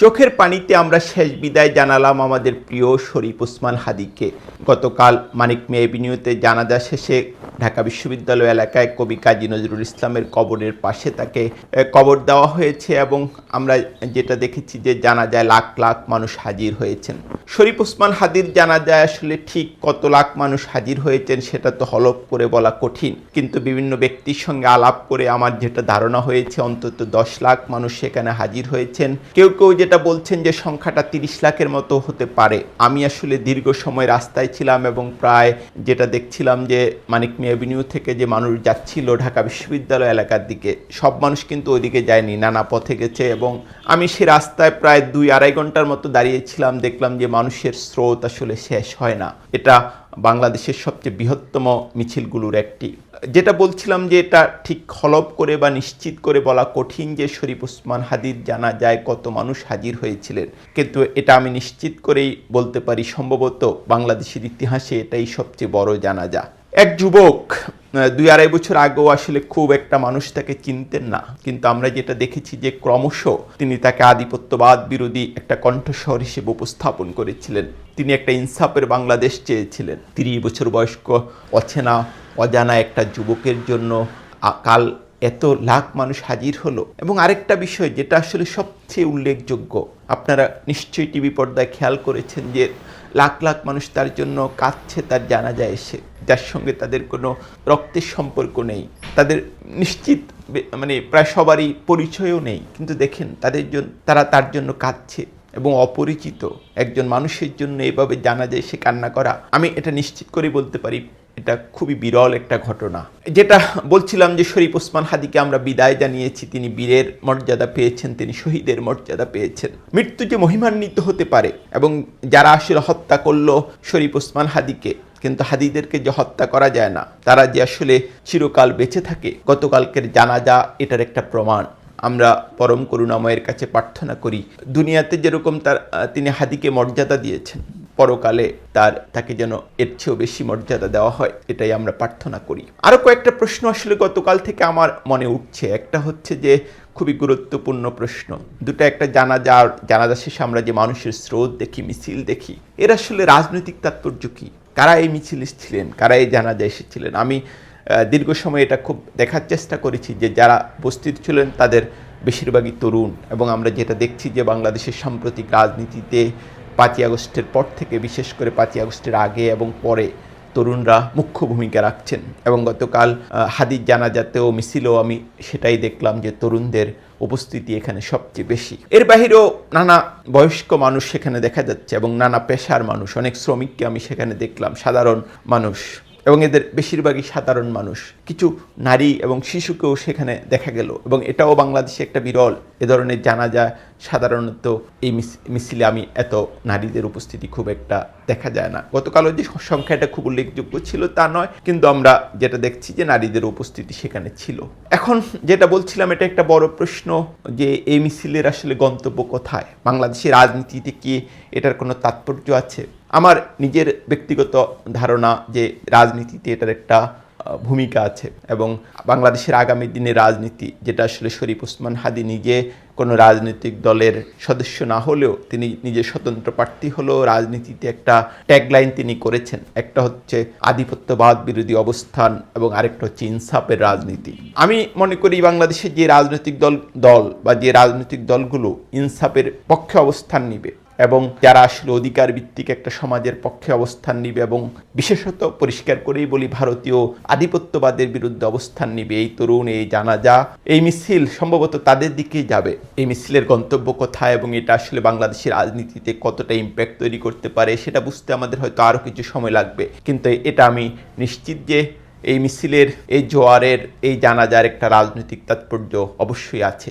চোখের পানিতে আমরা শেষ বিদায় জানালাম আমাদের প্রিয় শরীফ ওসমান হাদিকে। গতকাল মানিক মে এভিনিউতে জানাজা শেষে ঢাকা বিশ্ববিদ্যালয় এলাকায় কবি কাজী নজরুল ইসলামের কবরের পাশে তাকে কবর দেওয়া হয়েছে এবং আমরা যেটা দেখেছি যে জানাজায় লাখ লাখ মানুষ হাজির হয়েছেন। শরীফ ওসমান হাদির জানাজায় আসলে ঠিক কত লাখ মানুষ হাজির হয়েছেন সেটা তো হলপ করে বলা কঠিন। কিন্তু বিভিন্ন ব্যক্তির সঙ্গে আলাপ করে আমার যেটা ধারণা হয়েছে, অন্তত দশ লাখ মানুষ সেখানে হাজির হয়েছেন। কেউ কেউ যেটা বলছেন যে সংখ্যাটা তিরিশ লাখের মতো হতে পারে। আমি আসলে দীর্ঘ সময় রাস্তায় ছিলাম এবং প্রায় যেটা দেখছিলাম যে মানিক মিয়া অ্যাভিনিউ থেকে যে মানুষ যাচ্ছিল ঢাকা বিশ্ববিদ্যালয় এলাকার দিকে, সব মানুষ কিন্তু ওইদিকে যায়নি, নানা পথে গেছে এবং আমি সে রাস্তায় প্রায় দুই আড়াই ঘণ্টার মতো দাঁড়িয়েছিলাম দেখলাম যে মানুষের স্রোত আসলে শেষ হয় না। এটা বাংলাদেশের সবচেয়ে বৃহত্তম মিছিলগুলোর একটি। যেটা বলছিলাম যে এটা ঠিক খলব করে বা নিশ্চিত করে বলা কঠিন যে শরীফ ওসমান হাদির জানা যায় কত মানুষ হাজির হয়েছিলেন। কিন্তু এটা আমি নিশ্চিত করেই বলতে পারি সম্ভবত বাংলাদেশের ইতিহাসে এটাই সবচেয়ে বড় জানাজা। এক যুবক দুই আড়াই বছর আগেও আসলে খুব একটা মানুষ তাকে চিনতেন না। কিন্তু আমরা যেটা দেখেছি যে ক্রমশ তিনি তাকে আধিপত্যবাদ বিরোধী একটা কণ্ঠস্বর হিসেবে উপস্থাপন করেছিলেন। তিনি একটা ইনসাফের বাংলাদেশ চেয়েছিলেন। তিরিশ বছর বয়স্ক, অচেনা, অজানা একটা যুবকের জন্য কাল এত লাখ মানুষ হাজির হলো। এবং আরেকটা বিষয় যেটা আসলে সবচেয়ে উল্লেখযোগ্য, আপনারা নিশ্চয়ই টিভি পর্দায় খেয়াল করেছেন যে লাখ লাখ মানুষ তার জন্য কাঁদছে, তার জানাজা এসে। যার সঙ্গে তাদের কোনো রক্তের সম্পর্ক নেই। তাদের নিশ্চিত মানে প্রায় সবারই পরিচয়ও নেই। কিন্তু দেখেন, তাদের জন্য তারা তার জন্য কাঁদছে এবং অপরিচিত। একজন মানুষের জন্য এভাবে জানা যায় সে কান্না করা। আমি এটা নিশ্চিত করে বলতে পারি, এটা খুবই বিরল একটা ঘটনা। যেটা বলছিলাম যে শরীফ ওসমান হাদিকে আমরা বিদায় জানিয়েছি, তিনি বীরের মর্যাদা পেয়েছেন, তিনি শহীদের মর্যাদা পেয়েছেন। মৃত্যু যে মহিমান্বিত হতে পারে এবং যারা আসলে হত্যা করল শরীফ ওসমান হাদিকে কিন্তু হাদিদেরকে যে হত্যা করা যায় না, তারা যে আসলে চিরকাল বেঁচে থাকে, গতকালকের জানাজা এটার একটা প্রমাণ। আমরা পরম করুণাময়ের কাছে প্রার্থনা করি, দুনিয়াতে যেরকম তার তিনি হাদিকে মর্যাদা দিয়েছেন, পরকালে তার, তাকে যেন এর চেয়েও বেশি মর্যাদা দেওয়া হয়, এটাই আমরা প্রার্থনা করি। আরও কয়েকটা প্রশ্ন আসলে গতকাল থেকে আমার মনে উঠছে। একটা হচ্ছে যে, খুবই গুরুত্বপূর্ণ প্রশ্ন। দুটো একটা জানাজা জানাজা শেষে আমরা যে মানুষের স্রোত দেখি, মিছিল দেখি, এর আসলে রাজনৈতিক তাৎপর্য কী? কারা এই মিছিল ছিলেন? কারা এই জানাজা এসেছিলেন আমি দীর্ঘ সময় এটা খুব দেখার চেষ্টা করেছি যে যারা উপস্থিত ছিলেন তাদের বেশিরভাগই তরুণ এবং আমরা যেটা দেখছি যে বাংলাদেশের সাম্প্রতিক রাজনীতিতে পাঁচই আগস্টের পর থেকে, বিশেষ করে পাঁচই আগস্টের আগে এবং পরে তরুণরা মুখ্য ভূমিকা রাখছেন এবং গতকাল হাদির জানাজাতেও মিছিলও আমি সেটাই দেখলাম যে তরুণদের উপস্থিতি এখানে সবচেয়ে বেশি। এর বাহিরেও নানা বয়স্ক মানুষ সেখানে দেখা যাচ্ছে এবং নানা পেশার মানুষ, অনেক শ্রমিককে আমি সেখানে দেখলাম, সাধারণ মানুষ। এবং এদের বেশিরভাগই সাধারণ মানুষ। কিছু নারী এবং শিশুকেও সেখানে দেখা গেল এবং এটাও বাংলাদেশে একটা বিরল। এ ধরনের জানাজা সাধারণত এই মিছিলে আমি এত নারীদের উপস্থিতি খুব একটা দেখা যায় না। গতকালও যে সংখ্যাটা খুব উল্লেখযোগ্য ছিল তা নয়, কিন্তু আমরা যেটা দেখছি যে নারীদের উপস্থিতি সেখানে ছিল। এখন যেটা বলছিলাম, এটা একটা বড় প্রশ্ন যে এই মিছিলের আসলে গন্তব্য কোথায়? বাংলাদেশের রাজনীতিতে কি এটার কোনো তাৎপর্য আছে? আমার নিজের ব্যক্তিগত ধারণা যে রাজনীতিতে এটার একটা ভূমিকা আছে এবং বাংলাদেশের আগামী দিনে রাজনীতি যেটা আসলে শরীফ ওসমান হাদি নিজে কোনো রাজনৈতিক দলের সদস্য না হলেও তিনি নিজে স্বতন্ত্র প্রার্থী হলেও রাজনীতিতে একটা ট্যাগলাইন তিনি করেছেন। একটা হচ্ছে আধিপত্যবাদ বিরোধী অবস্থান এবং আরেকটা হচ্ছে ইনসাফের রাজনীতি। আমি মনে করি বাংলাদেশের যে রাজনৈতিক দল দল বা যে রাজনৈতিক দলগুলো ইনসাফের পক্ষে অবস্থান নিবে এবং যারা আসলে অধিকার ভিত্তিক একটা সমাজের পক্ষে অবস্থান নিবে এবং বিশেষত পরিষ্কার করেই বলি ভারতীয় আধিপত্যবাদের বিরুদ্ধে অবস্থান নিবে, এই তরুণ, এই জানাজা, এই মিছিল সম্ভবত তাদের দিকেই যাবে। এই মিছিলের গন্তব্য কোথায় এবং এটা আসলে বাংলাদেশের রাজনীতিতে কতটা ইম্প্যাক্ট তৈরি করতে পারে সেটা বুঝতে আমাদের হয়তো আরও কিছু সময় লাগবে। কিন্তু এটা আমি নিশ্চিত যে এই মিছিলের, এই জোয়ারের, এই জানাজার একটা রাজনৈতিক তাৎপর্য অবশ্যই আছে।